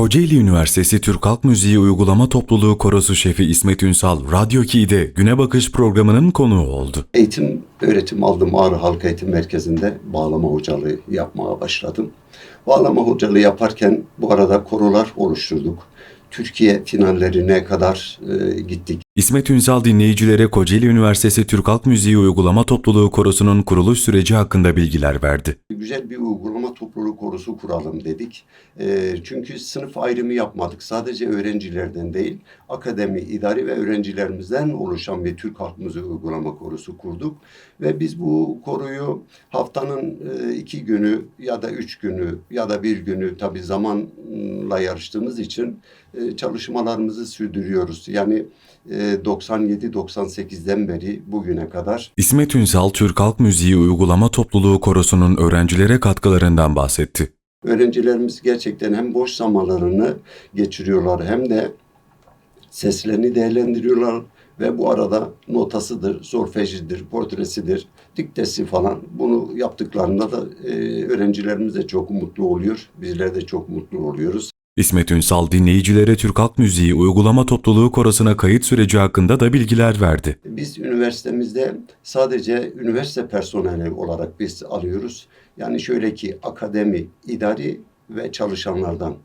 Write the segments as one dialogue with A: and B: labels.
A: Kocaeli Üniversitesi Türk Halk Müziği Uygulama Topluluğu Korosu Şefi İsmet Ünsal, Radyo 2'de Güne Bakış programının konuğu oldu.
B: Eğitim, öğretim aldım Ağrı Halk Eğitim Merkezi'nde bağlama hocalığı yapmaya başladım. Bağlama hocalığı yaparken bu arada korolar oluşturduk. Türkiye finallerine kadar e, gittik.
A: İsmet Ünsal dinleyicilere Kocaeli Üniversitesi Türk Halk Müziği Uygulama Topluluğu Korosu'nun kuruluş süreci hakkında bilgiler verdi.
B: Güzel bir uygulama topluluğu korusu kuralım dedik. E, çünkü sınıf ayrımı yapmadık. Sadece öğrencilerden değil, akademi, idari ve öğrencilerimizden oluşan bir Türk Halk Müziği Uygulama Korusu kurduk. Ve biz bu koruyu haftanın e, iki günü ya da üç günü ya da bir günü tabii zamanla yarıştığımız için e, çalışmalarımızı sürdürüyoruz. Yani e, 97-98'den beri bugüne kadar
A: İsmet Ünsal, Türk Halk Müziği Uygulama Topluluğu Korosu'nun öğrencilere katkılarından bahsetti.
B: Öğrencilerimiz gerçekten hem boş zamanlarını geçiriyorlar hem de seslerini değerlendiriyorlar ve bu arada notasıdır, solfejidir, portresidir, diktesi falan bunu yaptıklarında da e, öğrencilerimiz de çok mutlu oluyor. Bizler de çok mutlu oluyoruz.
A: İsmet Ünsal, dinleyicilere Türk Halk Müziği Uygulama Topluluğu Korosu'na kayıt süreci hakkında da bilgiler verdi.
B: Biz üniversitemizde sadece üniversite personeli olarak biz alıyoruz. Yani şöyle ki akademi, idari ve çalışanlardan.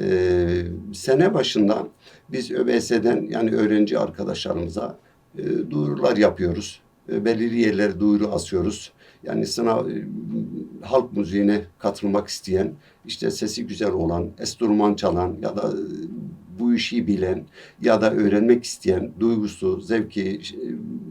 B: Ee, sene başında biz ÖBS'den yani öğrenci arkadaşlarımıza e, duyurular yapıyoruz. E, belirli yerlere duyuru asıyoruz. Yani sınav e, halk müziğine katılmak isteyen, işte sesi güzel olan, enstrüman çalan ya da e, bu işi bilen ya da öğrenmek isteyen, duygusu, zevki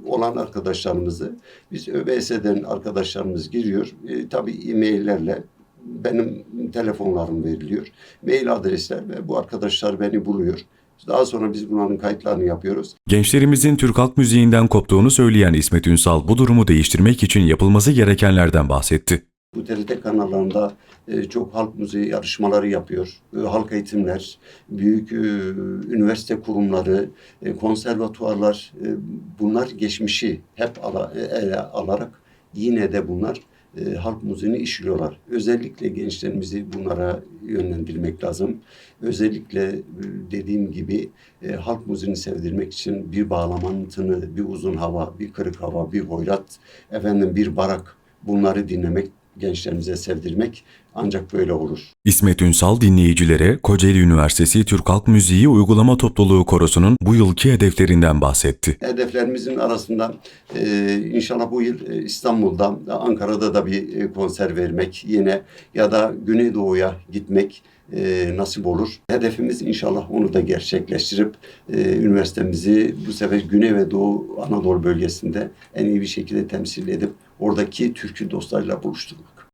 B: olan arkadaşlarımızı biz ÖBS'den arkadaşlarımız giriyor. E, tabii e-maillerle benim telefonlarım veriliyor. Mail adresler ve bu arkadaşlar beni buluyor. Daha sonra biz bunların kayıtlarını yapıyoruz.
A: Gençlerimizin Türk halk müziğinden koptuğunu söyleyen İsmet Ünsal, bu durumu değiştirmek için yapılması gerekenlerden bahsetti.
B: Bu TRT kanallarında e, çok halk müziği yarışmaları yapıyor. E, halk eğitimler, büyük e, üniversite kurumları, konservatuarlar bunlar geçmişi hep ala, ele alarak yine de bunlar e, halk müziğini işliyorlar. Özellikle gençlerimizi bunlara yönlendirmek lazım. Özellikle e, dediğim gibi e, halk müziğini sevdirmek için bir bağlamanın tını, bir uzun hava, bir kırık hava, bir hoyrat, efendim bir barak bunları dinlemek gençlerimize sevdirmek ancak böyle olur.
A: İsmet Ünsal dinleyicilere Kocaeli Üniversitesi Türk Halk Müziği Uygulama Topluluğu Korosu'nun bu yılki hedeflerinden bahsetti.
B: Hedeflerimizin arasında e, inşallah bu yıl e, İstanbul'da, Ankara'da da bir e, konser vermek yine ya da Güneydoğu'ya gitmek e, nasip olur. Hedefimiz inşallah onu da gerçekleştirip e, üniversitemizi bu sefer Güney ve Doğu Anadolu bölgesinde en iyi bir şekilde temsil edip oradaki Türk'ü dostlarıyla buluşturmak.